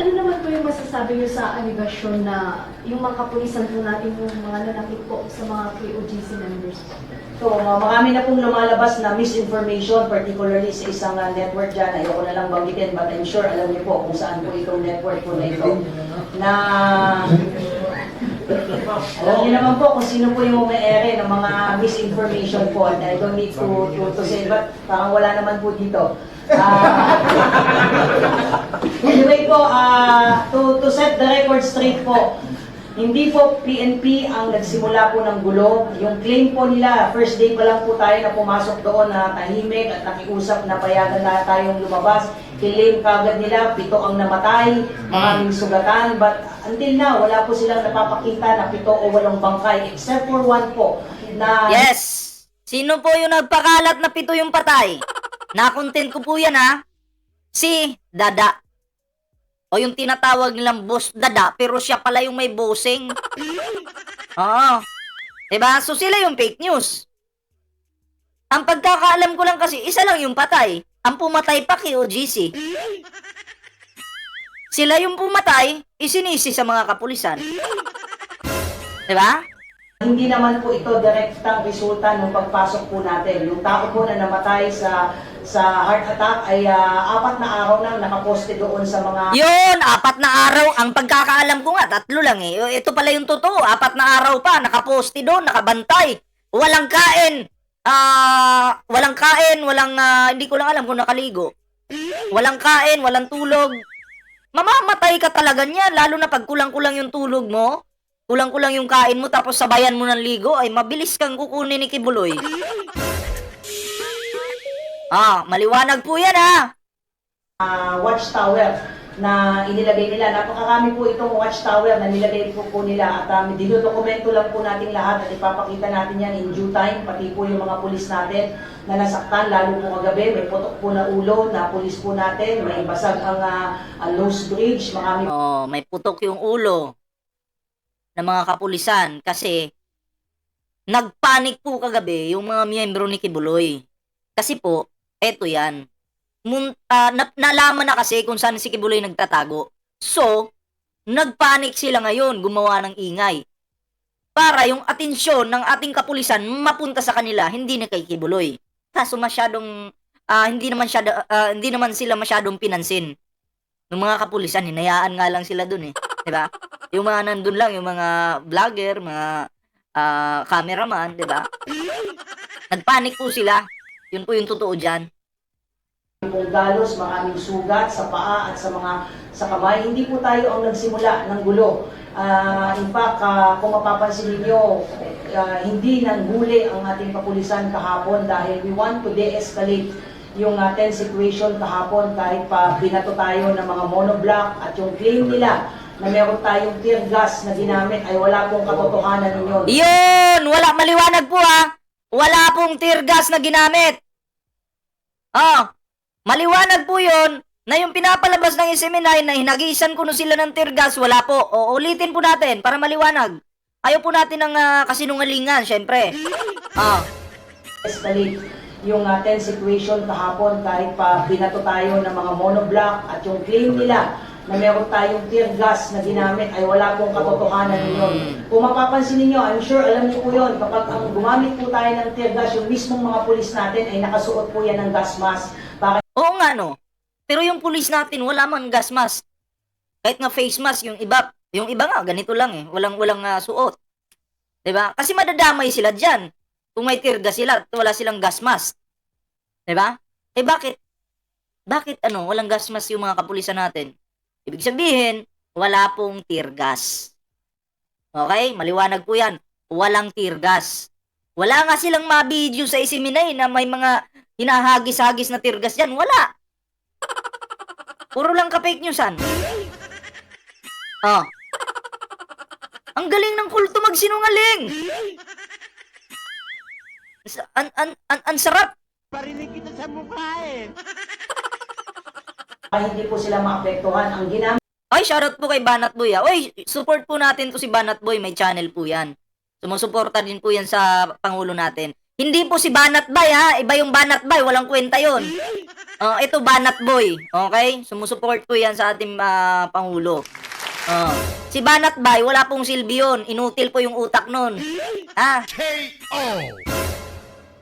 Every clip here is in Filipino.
Ano naman po yung masasabi niyo sa aligasyon na yung mga kapulisan po natin yung mga nanakit po sa mga KOGC members? So, uh, marami na pong lumalabas na misinformation, particularly sa isang uh, network dyan. Ayoko na lang banggitin, but I'm sure alam niyo po kung saan po itong network po na ito. Na alam niyo naman po kung sino po yung may-ere ng mga misinformation po. And I don't need to, to, to say, but parang wala naman po dito. Ah, anyway po, ah, to, to set the record straight po, hindi po PNP ang nagsimula po ng gulo. Yung claim po nila, first day pa lang po tayo na pumasok doon na tahimik at nakiusap na payagan na tayong lumabas. Claim kagad nila, pito ang namatay, maraming sugatan. But until now, wala po silang napapakita na pito o walong bangkay except for one po na Yes! Sino po yung nagpakalat na pito yung patay? Na-content ko po yan ha. Si Dada. O yung tinatawag nilang boss Dada, pero siya pala yung may bossing. Oo. Diba? So sila yung fake news. Ang pagkakaalam ko lang kasi, isa lang yung patay. Ang pumatay pa kay OGC. Sila yung pumatay, isinisi sa mga kapulisan. Diba? Hindi naman po ito direktang resulta ng pagpasok po natin. Yung tao po na namatay sa sa heart attack ay ah, apat na araw nang nakaposte doon sa mga Yun, apat na araw. Ang pagkakaalam ko nga, tatlo lang eh. Ito pala yung totoo. Apat na araw pa, nakaposte doon, nakabantay. Walang kain. Ah, walang kain, walang, ah, hindi ko lang alam kung nakaligo. Walang kain, walang tulog. Mamamatay ka talaga niyan, lalo na pag kulang-kulang yung tulog mo. Kulang-kulang yung kain mo, tapos sabayan mo ng ligo, ay mabilis kang kukunin ni Kibuloy. Ah, maliwanag po yan ah. ah, watchtower na inilagay nila. Napakarami po itong watchtower na nilagay po po nila at um, dinudokumento lang po natin lahat at ipapakita natin yan in due time, pati po yung mga pulis natin na nasaktan, lalo po kagabi, may putok po na ulo na pulis po natin, may basag ang uh, Lowe's Bridge, marami Oh, may putok yung ulo ng mga kapulisan kasi nagpanik po kagabi yung mga miyembro ni Kibuloy. Kasi po, eto yan. Mun, ah, na- nalaman na kasi kung saan si Kibuloy nagtatago. So, nagpanik sila ngayon, gumawa ng ingay. Para yung atensyon ng ating kapulisan mapunta sa kanila, hindi na kay Kibuloy. Kaso masyadong, ah, hindi naman siya, ah, hindi naman sila masyadong pinansin ng mga kapulisan, hinayaan nga lang sila dun eh. 'Di ba? Yung mga nandun lang, yung mga vlogger, mga ah, cameraman, 'di ba? Nagpanik po sila. Yun po yung totoo diyan. pong galos, maraming sugat sa paa at sa mga sa kamay. Hindi po tayo ang nagsimula ng gulo. Ah, in fact, ah, kung mapapansin niyo, ah, hindi nanghuli ang ating kapulisan kahapon dahil we want to de-escalate yung uh, tense situation kahapon kahit pa binato tayo ng mga monoblock at yung claim nila na meron tayong tear gas na ginamit ay wala pong katotohanan ninyo. Yun! Wala, maliwanag po ha! Wala pong tear gas na ginamit. Oh, maliwanag po yun na yung pinapalabas ng SMNI na hinagisan ko no sila ng tear gas, wala po. O, ulitin po natin para maliwanag. Ayaw po natin ng ah, kasinungalingan, syempre. Oh, escalate yung uh, tense situation kahapon kahit pa binato tayo ng mga monoblock at yung claim nila na meron tayong tear gas na ginamit ay wala pong katotohanan ninyon. Kung mapapansin ninyo, I'm sure alam niyo po yun, kapag ang gumamit po tayo ng tear gas, yung mismong mga pulis natin ay nakasuot po yan ng gas mask para Oo nga no. Pero yung pulis natin wala man gas mask. Kahit nga face mask yung iba, yung iba nga ganito lang eh, walang walang ah, suot. ba? Kasi madadamay sila diyan. Kung may tear gas sila, wala silang gas mask. ba? Eh bakit bakit ano, walang gas mask yung mga kapulisan natin? Ibig sabihin, wala pong tear gas. Okay? Maliwanag po 'yan. Walang tear gas. Wala nga silang ma-video sa isiminay na may mga hinahagis-hagis na tear gas dyan. Wala. Puro lang ka-fake newsan. Oh. Ang galing ng kulto magsinungaling. Sa- An, an, an, an sarap. Hindi po sila maapektuhan. Ang ginamit Ay, shoutout po kay Banat Boy. Ah. Oy, support po natin to si Banat Boy. May channel po yan. Sumusuporta din po yan sa Pangulo natin. Hindi po si Banat Bay ha. Iba yung Banat Bay. Walang kwenta yon. Oh, ito Banat Boy, okay? Sumusuport ko 'yan sa ating ah, pangulo. Oh. Si Banat Boy, wala pong silbi yun. Inutil po yung utak nun. Ha?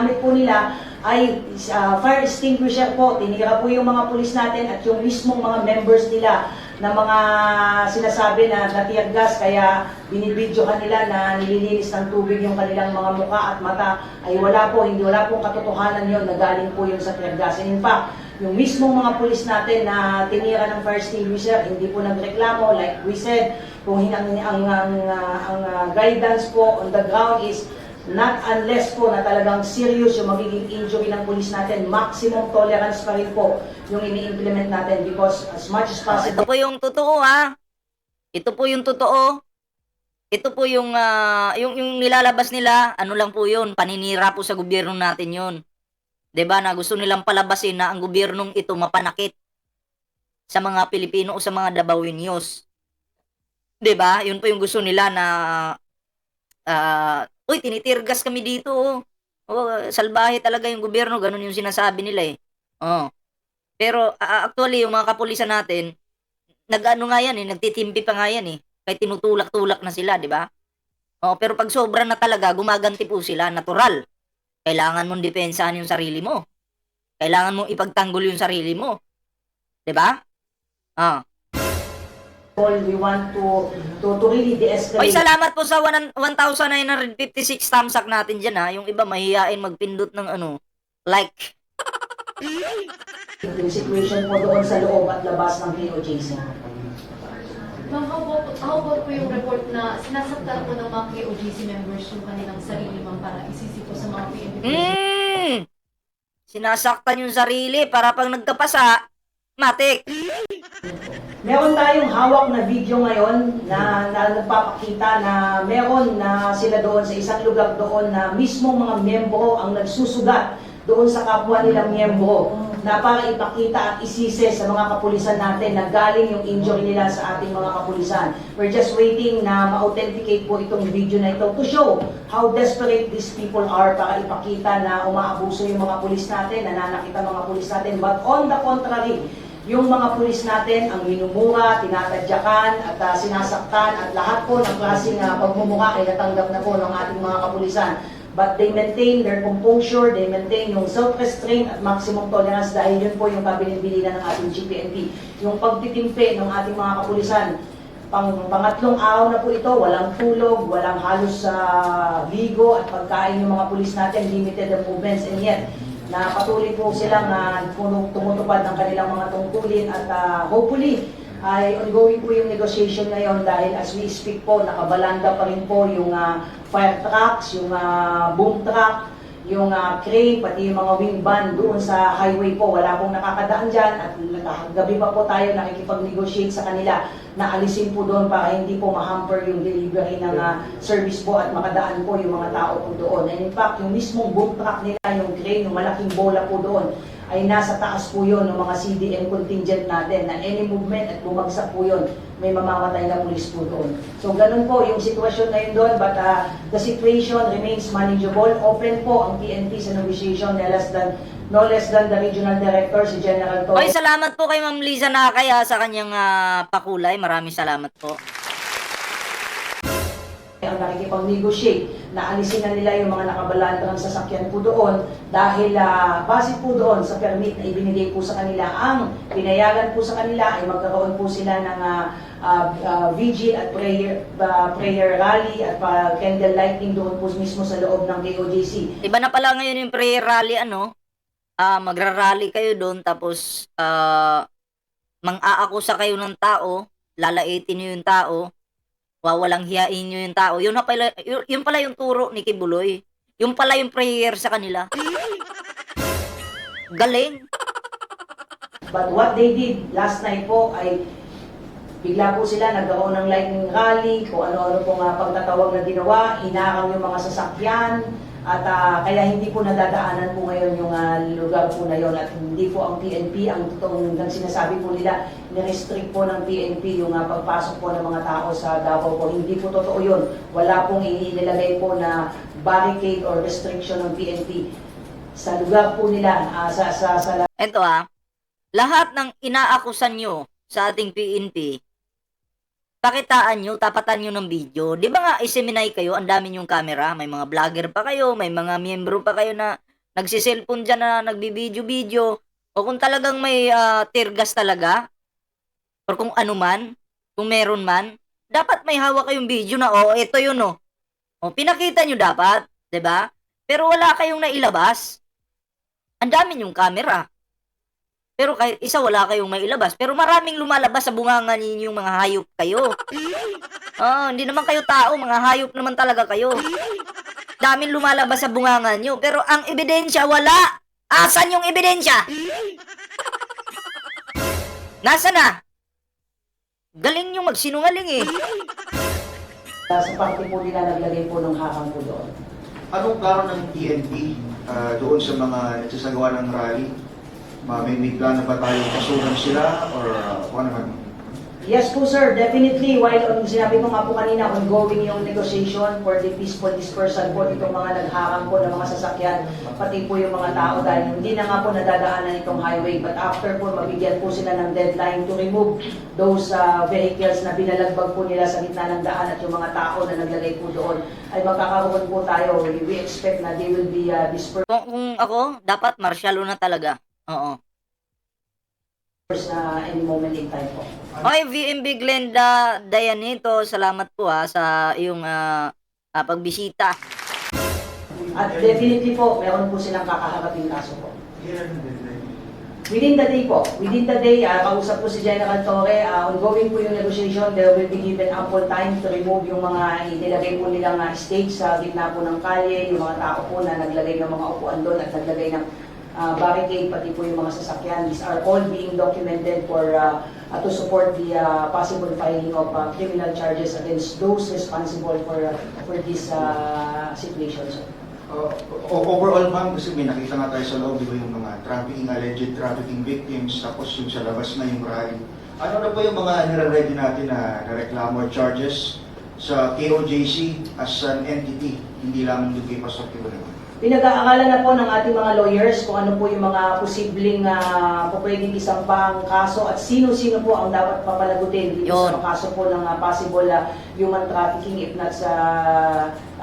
Gamit po nila ay uh, fire extinguisher po. Tinira po yung mga pulis natin at yung mismong mga members nila na mga sinasabi na natiyag gas kaya binibidyo kanila na nililinis ng tubig yung kanilang mga muka at mata ay wala po, hindi wala pong katotohanan yon na galing po yun sa tear gas. And in fact, yung mismong mga pulis natin na tinira ng fire extinguisher, hindi po nagreklamo. Like we said, kung hin- ang, ang, ang, uh, ang guidance po on the ground is not unless po na talagang serious yung magiging injury ng pulis natin, maximum tolerance pa rin po yung ini-implement natin because as much as ito possible, po yung totoo ha. Ito po yung totoo. Ito po yung ah, yung yung nilalabas nila, ano lang po 'yun, paninira po sa gobyerno natin 'yon. 'Di ba? Na gusto nilang palabasin na ang gobyernong ito mapanakit sa mga Pilipino o sa mga Dabawenyos. 'Di ba? 'Yun po yung gusto nila na ah, uy, tinitirgas kami dito. Oh. Oh, salbahe talaga yung gobyerno, ganun yung sinasabi nila eh. Oh. Pero ah, actually, yung mga kapulisan natin, nag-ano nga yan eh, nagtitimpi pa nga yan eh. Kahit tinutulak-tulak na sila, di ba? Oh, pero pag sobra na talaga, gumaganti po sila, natural. Kailangan mong depensahan yung sarili mo. Kailangan mong ipagtanggol yung sarili mo. Di ba? Ah. We want to to, to really de-escalate. Oy, salamat po sa 1 1,956 thumbs up natin dyan ha. Yung iba mahihain magpindot ng ano, like. yung situation po doon sa loob at labas ng POJC. Ma'am, how about, how about po yung report na sinasaktan po ng mga KOGC members yung kanilang sarili, ma'am, para isisi po sa mga PNP? Mm! Sinasaktan yung sarili para pag nagkapasa, matik. Meron tayong hawak na video ngayon na, na nagpapakita na meron na sila doon sa isang lugar doon na mismong mga miyembro ang nagsusugat doon sa kapwa nilang miyembro na para ipakita at isise sa mga kapulisan natin na galing yung injury nila sa ating mga kapulisan. We're just waiting na ma-authenticate po itong video na ito to show how desperate these people are para ipakita na umaabuso yung mga pulis natin, nananakit ang mga pulis natin. But on the contrary, yung mga pulis natin ang minumura, tinatadyakan at ah, sinasaktan at lahat po ng klaseng uh, pagmumukha ay natanggap na po ng ating mga kapulisan. But they maintain their composure, they maintain yung self-restraint at maximum tolerance dahil yun po yung kabilin-bilinan ng ating GPNP. Yung pagtitimpe ng ating mga kapulisan, pang pangatlong araw na po ito, walang tulog, walang halos sa ligo at pagkain ng mga pulis natin, limited ang movements and yet na patuloy po silang uh, tumutupad ng kanilang mga tungkulin at ah, hopefully ay ongoing po yung negotiation ngayon dahil as we speak po, nakabalanda pa rin po yung ah, fire trucks, yung ah, boom truck, yung ah, crane, pati yung mga wing van doon sa highway po. Wala pong nakakadaan dyan at gabi pa po tayo nakikipag-negotiate sa kanila na alisin po doon para hindi po ma-hamper yung delivery ng ah, service po at makadaan po yung mga tao po doon. And in fact, yung mismong boom truck nila, yung crane, yung malaking bola po doon, ay nasa taas po yun ng mga CDM contingent natin na any movement at bumagsak po yun, may mamamatay na pulis po doon. So ganun po yung sitwasyon ngayon doon but uh, the situation remains manageable. Open po ang PNP sa negotiation no less than, no less than the regional director, si General Torres. Oy, salamat po kay Ma'am Liza na kaya sa kanyang ah, pakulay. Maraming salamat po. Ang nakikipag-negotiate na alisin na nila yung mga nakabalandang sasakyan po doon dahil uh, base po doon sa permit na ibinigay po sa kanila ang pinayagan po sa kanila ay magkaroon po sila ng uh, uh, uh, vigil at prayer uh, prayer rally at uh, candle lighting doon po mismo sa loob ng KOJC. Iba na pala ngayon yung prayer rally, ano? Ah, magra-rally kayo doon, tapos ah, mang-aakusa kayo ng tao, lalaitin niyo yung tao, wawalang hiyain niyo yung tao. Yun, pala, yun, yun pala yung turo ni Kibuloy. Yung pala yung prayer sa kanila. Galing. But what they did last night po ay bigla po sila nagkaroon ng lightning rally, kung ano-ano pong uh, pagtatawag na ginawa, hinarang yung mga sasakyan, at ah, kaya hindi po nadadaanan po ngayon yung ah, lugar po na yon at hindi po ang PNP, ang totoong ang sinasabi po nila, nirestrict po ng PNP yung ah, pagpasok po ng mga tao sa Davao po. Hindi po totoo yun. Wala pong inilagay po na barricade or restriction ng PNP sa lugar po nila, ah, sa, sa, sa Ito ah, lahat ng inaakusan nyo sa ating PNP, pakitaan nyo, tapatan nyo ng video. Di ba nga, iseminay kayo, ang dami yung camera, may mga vlogger pa kayo, may mga miyembro pa kayo na nagsiselfone dyan na nagbibideo-video, o kung talagang may ah, tear talaga, or kung ano man, kung meron man, dapat may hawak kayong video na, oh, ito yun, oh. O, pinakita nyo dapat, ba? Pero wala kayong nailabas. Ang dami yung camera. Pero kahit isa wala kayong mailabas. Pero maraming lumalabas sa bunganga ninyong mga hayop kayo. Ah, hindi naman kayo tao, mga hayop naman talaga kayo. Daming lumalabas sa bunganga nyo. Pero ang ebidensya, wala. Asan yung ebidensya? Nasa na? Galing yung magsinungaling eh. Uh, sa parte po nila naglagay po ng hakang po doon. Anong plano ng PNP ah, doon sa mga nagsasagawa ng rally? Ma- May, may plano ba tayong kasuhan sila or uh, kung ano man? Yes po sir, definitely. While um, sinabi ko nga po kanina, ongoing yung negotiation for the peaceful dispersal po itong mga naghakang po ng mga sasakyan, pati po yung mga tao dahil hindi na nga po nadadaanan itong highway. But after po, mabigyan po sila ng deadline to remove those uh, vehicles na binalagbag po nila sa gitna ng daan at yung mga tao na naglagay po doon ay magkakaroon po tayo. We expect na they will be uh, dispersed Kung, kung ako, dapat martial na talaga. Oo. Na any moment in time po. Okay, VMB Glenda Dayanito, salamat po ha sa iyong ah, ah, pagbisita. At definitely po, meron po silang kakaharapin kaso po. Within the day po, within the day, ah, kausap po si General Torre, ah, ongoing po yung negotiation, there will be given ample time to remove yung mga inilagay po nilang ah, stage sa gitna po ng kalye, yung mga tao po na naglagay ng mga upuan doon at naglagay ng ah, barricade, pati po yung mga sasakyan. These are all being documented for ah, ah, to support the ah, possible filing of ah, criminal charges against those responsible for ah, for this ah, situation. sir. Uh, o- overall ma'am, kasi may nakita nga tayo sa loob, di ba yung mga trafficking, alleged trafficking victims, tapos yung sa labas na yung rally. Ano na po yung mga nire-ready natin na, reklamo or charges sa KOJC as an entity, hindi lang doon kay Pastor Kibulan? Pinag-aaralan na po ng ating mga lawyers kung ano po yung mga posibleng uh, pwedeng isampang kaso at sino-sino po ang dapat papalagutin dito Yun. sa kaso po ng ah, possible ah, human trafficking if not sa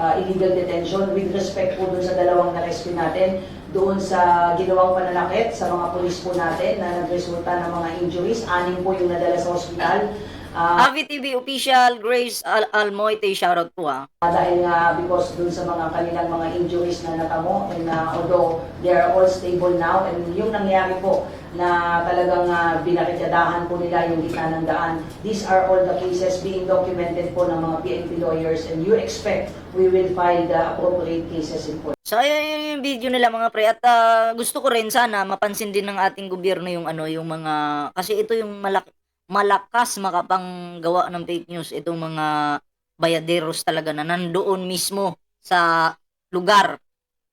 ah, illegal detention with respect po dun sa dalawang na-rescue natin doon sa ginawang pananakit sa mga pulis po natin na nagresulta ng mga injuries. Anim po yung nadala sa ospital. Ah, Avi TV official Grace Al Almoite shoutout po ha. Uh, dahil nga because dun sa mga kanilang mga injuries na natamo and uh, although they are all stable now and yung nangyari po na talagang uh, binakityadahan po nila yung gitna ng daan these are all the cases being documented po ng mga PNP lawyers and you expect we will file the appropriate cases in court. So ayun yun yung video nila mga pre at ah, gusto ko rin sana mapansin din ng ating gobyerno yung ano yung mga kasi ito yung malak malakas makapanggawa ng fake news itong mga bayaderos talaga na nandoon mismo sa lugar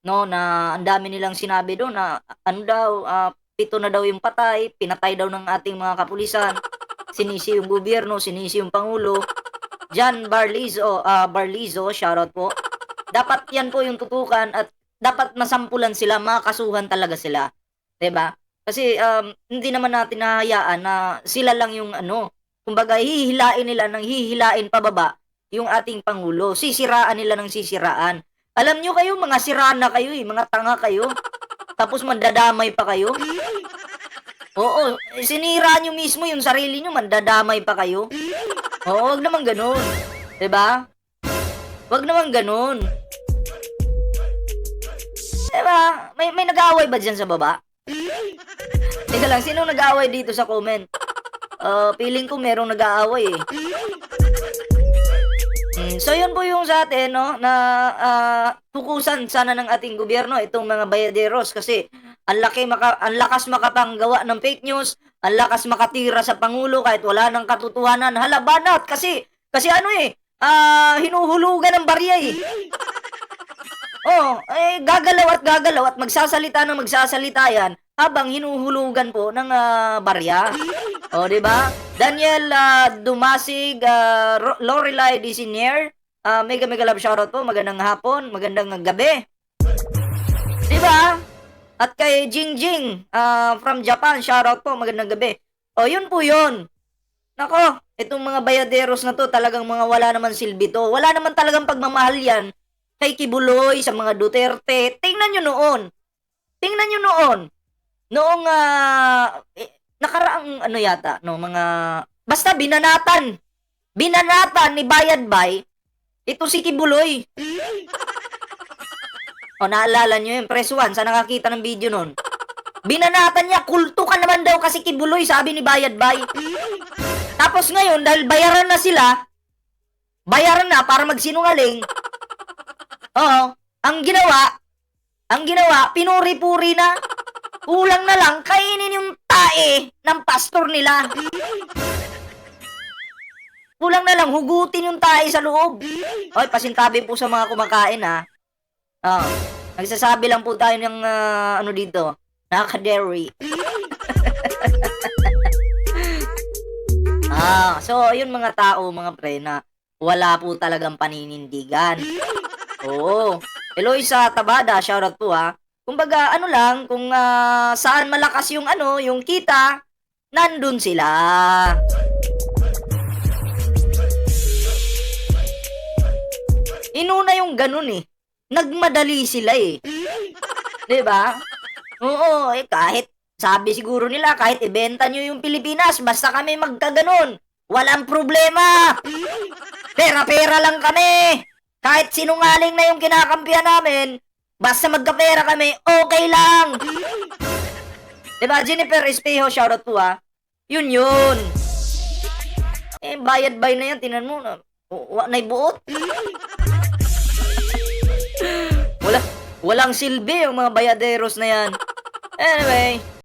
no na ang dami nilang sinabi doon na ano daw ah, pito na daw yung patay pinatay daw ng ating mga kapulisan sinisi yung gobyerno sinisi yung pangulo Jan Barlizo ah, Barlizo shoutout po dapat yan po yung tutukan at dapat masampulan sila, makasuhan talaga sila. 'Di ba? Kasi um, hindi naman natin nahayaan na sila lang yung ano, kumbaga hihilain nila ng hihilain pababa yung ating pangulo. Sisiraan nila ng sisiraan. Alam nyo kayo, mga siraan na kayo eh, mga tanga kayo. Tapos mandadamay pa kayo. Oo, sinira nyo mismo yung sarili nyo, mandadamay pa kayo. Oo, wag naman ganun. ba? Wag naman ganun. Diba? May, may nag-aaway ba dyan sa baba? Teka lang, sino nag-aaway dito sa comment? Uh, feeling ko merong nag-aaway eh. Mm, so yun po yung sa atin, no, na ah, tukusan sana ng ating gobyerno itong mga bayaderos kasi ang laki maka, ang lakas makapanggawa ng fake news, ang lakas makatira sa pangulo kahit wala nang katotohanan. Hala, kasi kasi ano eh, ah hinuhulugan ng barya eh. Oh, eh gagalaw at gagalaw at magsasalita ng magsasalita yan habang hinuhulugan po ng ah, barya. Oh, di ba? Daniel ah, Dumasig, uh, Lorelai Disinier, ah, mega mega love shoutout po. Magandang hapon, magandang gabi. Di ba? At kay Jingjing ah, from Japan, shoutout po, magandang gabi. O, yun po yun. Nako, itong mga bayaderos na to, talagang mga wala naman silbi to. Wala naman talagang pagmamahal yan kay Kibuloy, sa mga Duterte. Tingnan nyo noon. Tingnan nyo noon. Noong, eh, nakaraang ano yata, no, mga, basta binanatan. Binanatan ni Bayad Bay, ito si Kibuloy. O, naalala nyo yun, press 1, sa nakakita ng video nun. Binanatan niya, kulto ka naman daw kasi Kibuloy, sabi ni Bayad Bay. Tapos ngayon, dahil bayaran na sila, bayaran na para magsinungaling, oo, ang ginawa, ang ginawa, pinuri-puri na, kulang na lang, kainin yung tae ng pastor nila. Kulang na lang, hugutin yung tae sa loob. Oy, pasintabi po sa mga kumakain, ha. Oh, nagsasabi lang po tayo ng ah, ano dito, nakaka-dairy. ah, so yun mga tao, mga pre, na wala po talagang paninindigan. Oo. Eloy sa Tabada, shoutout po ha. Kumbaga, ano lang, kung ah, saan malakas yung ano, yung kita, nandun sila. Inuna yung ganun eh. Nagmadali sila eh. 'Di ba? Oo, eh kahit sabi siguro nila kahit ibenta nyo yung Pilipinas basta kami magkaganon. Walang problema. Pera-pera lang kami. Kahit sinungaling na yung kinakampihan namin, basta magkapera kami, okay lang. Diba, Jennifer Espejo, shoutout po ha. Yun yun. Eh, bayad-bay na yan, tinan mo. na- wa- Na'y buot. Wala, walang silbi yung mga bayaderos na yan. Anyway,